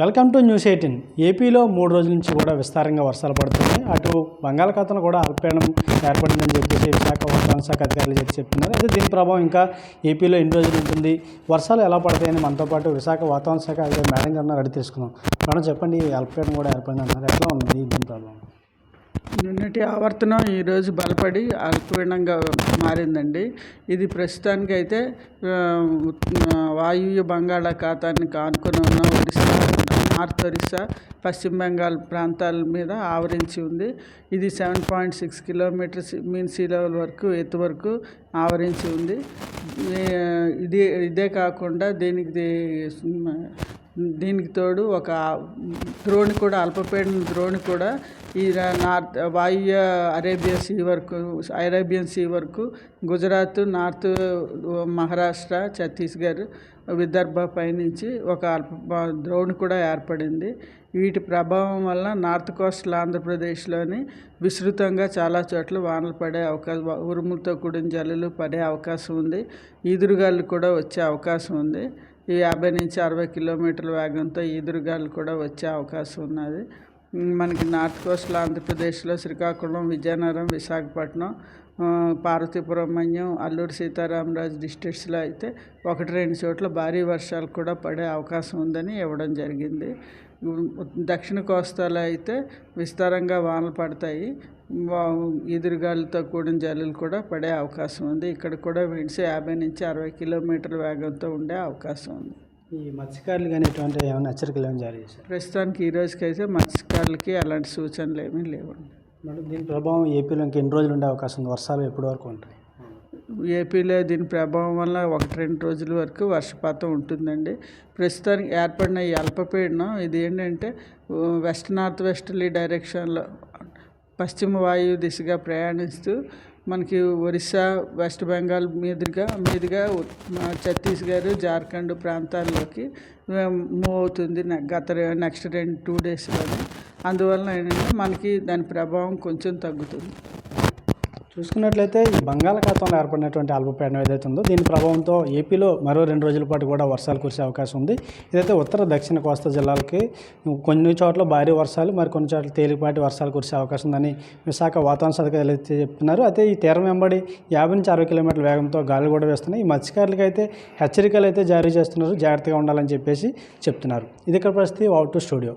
Welcome to news eighteen. ఏపీలో మూడు రోజుల నుంచి కూడా విస్తారంగా వర్షాలు పడుతున్నాయి. అటు బంగాళాఖాతంలో కూడా అల్పీడనం ఏర్పడిందని చెప్పేసి విశాఖ వాతావరణ శాఖ అధికారులు చెప్పి చెప్తున్నారు. అయితే దీని ప్రభావం ఇంకా ఏపీలో ఎన్ని రోజులు ఉంటుంది? వర్షాలు ఎలా పడతాయని మనతో పాటు విశాఖ వాతావరణ శాఖ అధికారి మేడం గారు అడిగి తెలుసుకుందాం. మేడం చెప్పండి అల్పీడనం కూడా ఏర్పడింది అన్నారు ఎట్లా ఉంది దీని ప్రభావం? నిన్నటి ఆవర్తనం ఈరోజు బలపడి అల్పపీడనంగా మారిందండి. ఇది ప్రస్తుతానికైతే అయితే వాయువ్య బంగాళాఖాతాన్ని కానుకొని ఉన్న ఒడిశా నార్త్ ఒరిస్సా పశ్చిమ బెంగాల్ ప్రాంతాల మీద ఆవరించి ఉంది. ఇది seven point six kilometres mean sea level వరకు ఎత్తు వరకు ఆవరించి ఉంది. ఇదే ఇది ఇదే కాకుండా దీనికి దీనికి తోడు ఒక ద్రోణి కూడా అల్పపీడన ద్రోణి కూడా ఈ నార్త్ వాయువ్య అరేబియా సీ వరకు అరేబియన్ సీ వరకు గుజరాత్ నార్త్ మహారాష్ట్ర ఛత్తీస్గఢ్ విదర్భ పైనుంచి ఒక అల్ప ద్రోణి కూడా ఏర్పడింది. వీటి ప్రభావం వల్ల నార్త్ కోస్టల్ ఆంధ్రప్రదేశ్లోని విస్తృతంగా చాలా చోట్ల వానలు పడే అవకాశం ఉరుములతో కూడిన జల్లులు పడే అవకాశం ఉంది. ఈదురుగాలు కూడా వచ్చే అవకాశం ఉంది. ఈ యాభై నుంచి అరవై కిలోమీటర్ల వేగంతో ఈదురుగాలు కూడా వచ్చే అవకాశం ఉన్నది. మనకి నార్త్ కోస్టల్ ఆంధ్రప్రదేశ్లో శ్రీకాకుళం విజయనగరం విశాఖపట్నం ఆ, అల్లూరు సీతారామరాజు డిస్ట్రిక్ట్స్లో అయితే ఒకటి రెండు చోట్ల భారీ వర్షాలు కూడా పడే అవకాశం ఉందని ఇవ్వడం జరిగింది. దక్షిణ కోస్తాలో అయితే విస్తారంగా వానలు పడతాయి. వా- కూడిన జల్లులు కూడా పడే అవకాశం ఉంది. ఇక్కడ కూడా విండ్స్ యాభై నుంచి అరవై కిలోమీటర్ల వేగంతో ఉండే అవకాశం ఉంది. ఈ మత్స్యకారులు కానీ ఇటువంటి ఏమైనా హెచ్చరికలు ఏమైనా జారీ చేశారు? ప్రస్తుతానికి ఈ రోజుకైతే మత్స్యకారులకి అలాంటి సూచనలు ఏమీ లేవండి మేడం దీని ప్రభావం ఏపీలో ఇంకా ఎన్ని రోజులు ఉండే అవకాశం ఉంది? వర్షాలు ఎప్పటి వరకు ఉంటాయి? ఏపీలో దీని ప్రభావం వల్ల ఒకటి రెండు రోజుల వరకు వర్షపాతం ఉంటుందండి. ప్రస్తుతానికి ఏర్పడిన ఈ అల్పపీడనం ఇది ఏంటంటే వెస్ట్ నార్త్ వెస్టర్లీ డైరెక్షన్లో పశ్చిమ వాయువు దిశగా ప్రయాణిస్తూ మనకి ఒరిస్సా వెస్ట్ బెంగాల్ మీదుగా మీదుగా మా ఛత్తీస్గఢ్ జార్ఖండ్ ప్రాంతాల్లోకి మూవ్ అవుతుంది గత నెక్స్ట్ రెండు టూ డేస్లోనే. అందువలన ఏంటంటే మనకి దాని ప్రభావం కొంచెం తగ్గుతుంది. చూసుకున్నట్లయితే ఈ బంగాళాఖాతంలో ఏర్పడినటువంటి అల్పపీడనం ఏదైతే ఉందో దీని ప్రభావంతో ఏపీలో మరో రెండు రోజుల పాటు కూడా వర్షాలు కురిసే అవకాశం ఉంది. ఇదైతే ఉత్తర దక్షిణ కోస్తా జిల్లాలకి కొన్ని చోట్ల భారీ వర్షాలు మరి కొన్ని చోట్ల తేలికపాటి వర్షాలు కురిసే అవకాశం ఉందని విశాఖ వాతావరణ శాఖ అయితే చెప్తున్నారు అయితే ఈ తీరం వెంబడి యాభై నుంచి అరవై కిలోమీటర్ల వేగంతో గాలి కూడా వేస్తున్నాయి. ఈ మత్స్యకారులకి అయితే హెచ్చరికలు అయితే జారీ చేస్తున్నారు. జాగ్రత్తగా ఉండాలని చెప్పేసి చెప్తున్నారు. ఇది ఇక్కడ పరిస్థితి అవుట్ టు స్టూడియో.